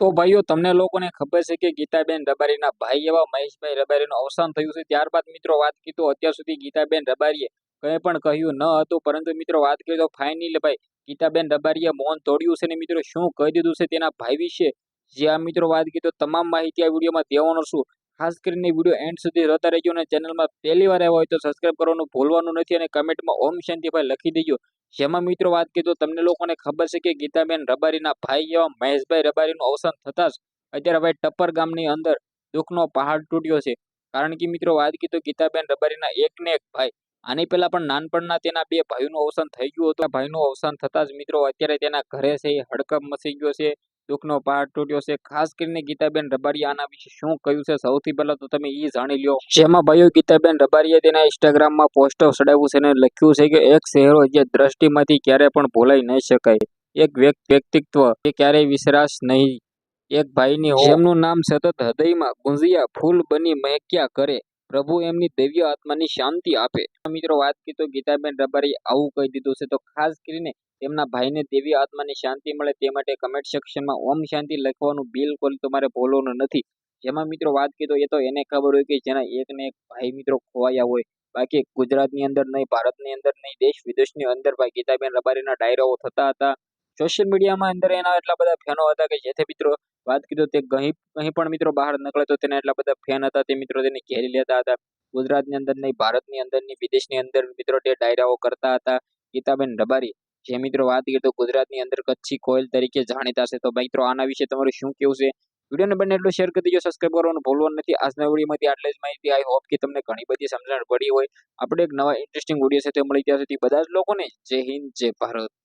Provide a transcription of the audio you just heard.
તો ભાઈઓ, તમને લોકોને ખબર છે કે ગીતાબેન રબારીના ભાઈ એવા મહેશભાઈ રબારીનું અવસાન થયું છે. ત્યારબાદ મિત્રો વાત કીધું, અત્યાર સુધી ગીતાબેન રબારીએ કંઈ પણ કહ્યું ન હતું. પરંતુ મિત્રો વાત કરીએ તો ફાઇનલી ભાઈ, ગીતાબેન રબારીએ મૌન તોડ્યું છે ને મિત્રો, શું કહી દીધું છે તેના ભાઈ વિશે? જે આ મિત્રો વાત કીધું તમામ માહિતી આ વિડીયોમાં દેવાનો છું. ખાસ કરીને વીડિયો એન્ડ સુધી રહેતા રહેજો અને ચેનલમાં પહેલી વાર આવ્યા હોય તો સબસ્ક્રાઇબ કરવાનું ભૂલવાનું નથી અને કમેન્ટમાં ઓમ શાંતિભાઈ લખી દેજો. જેમાં મિત્રો વાત કીધું તમને લોકોને ખબર છે કે ગીતાબેન રબારીના ભાઈ એવા મહેશભાઈ રબારીનું અવસાન થતાં જ અત્યારે ભાઈ ટપ્પર ગામની અંદર દુઃખનો પહાડ તૂટ્યો છે. કારણ કે મિત્રો વાત કીધું ગીતાબેન રબારીના એક ને એક ભાઈ. આની પહેલા પણ નાનપણના તેના બે ભાઈનું અવસાન થઈ ગયું હતું. ભાઈનું અવસાન થતાં જ મિત્રો અત્યારે તેના ઘરે છે એ હડકંપ મસી ગયો છે. દુઃખનો પહાડ તૂટ્યો છે. ખાસ કરીને ગીતાબેન રબારી આના વિશે શું કહ્યું છે? સૌથી પહેલા તો તમે એ જાણી લો જેમાં ભાઈઓ ગીતાબેન રબારીએ તેના ઇન્સ્ટાગ્રામમાં પોસ્ટર ચડાવ્યું છે અને લખ્યું છે કે એક શહેરો જે દ્રષ્ટિમાંથી ક્યારે પણ ભૂલાઈ નહીં શકાય. એક વ્યક્તિ વ્યક્તિત્વ એ ક્યારેય વિસરાશ નહીં. એક ભાઈની જેમનું નામ સતત હૃદયમાં ગુંજિયા ફૂલ બની મહેક્યા કરે. પ્રભુ એમની દૈવ્ય આત્માની શાંતિ આપે. મિત્રો, વાત કરી તો ગીતાબેન રબારી આવું કહી દીધું છે. તો ખાસ કરીને તેમના ભાઈને દેવી આત્માની શાંતિ મળે તે માટે કમેન્ટ સેક્શનમાં ઓમ શાંતિ લખવાનું બિલકુલ તમારે બોલવાનું નથી. જેમાં મિત્રો વાત કરી તો એ તો એને ખબર હોય કે જેના એક ને એક ભાઈ મિત્રો ખોવાયા હોય. બાકી ગુજરાતની અંદર નહીં, ભારતની અંદર નહીં, દેશ વિદેશની અંદર ભાઈ ગીતાબેન રબારીના ડાયરાઓ થતા હતા. સોશિયલ મીડિયામાં અંદર એના એટલા બધા ફેનો હતા કે જેથી મિત્રો વાત કરી તો કંઈ કંઈ પણ મિત્રો બહાર નીકળે તો તેના એટલા બધા ફેન હતા તે મિત્રો તેને ઘેરી લેતા હતા. ગુજરાતની અંદર નહીં, ભારતની અંદર નહીં, વિદેશની અંદર મિત્રો તે ડાયરાઓ કરતા હતા. ગીતાબેન રબારી, જે મિત્રો વાત કરીએ તો ગુજરાતની અંદર કચ્છી કોયલ તરીકે જાણીતા છે. તો મિત્રો આના વિશે તમારું શું કેવું છે? વિડીયોને બંને એટલું શેર કરી દેજો. સબસ્ક્રાઈબ કરવાનું ભૂલવાનું નથી. આજના વિડીયોમાંથી આટલી જ માહિતી. આઈ હોપ કે તમને ઘણી બધી સમજણ પડી હોય. આપણે એક નવા ઇન્ટરેસ્ટિંગ વીડિયો સાથે મળી ત્યાં સુધી બધા જ લોકોને જય હિન્દ, જય ભારત.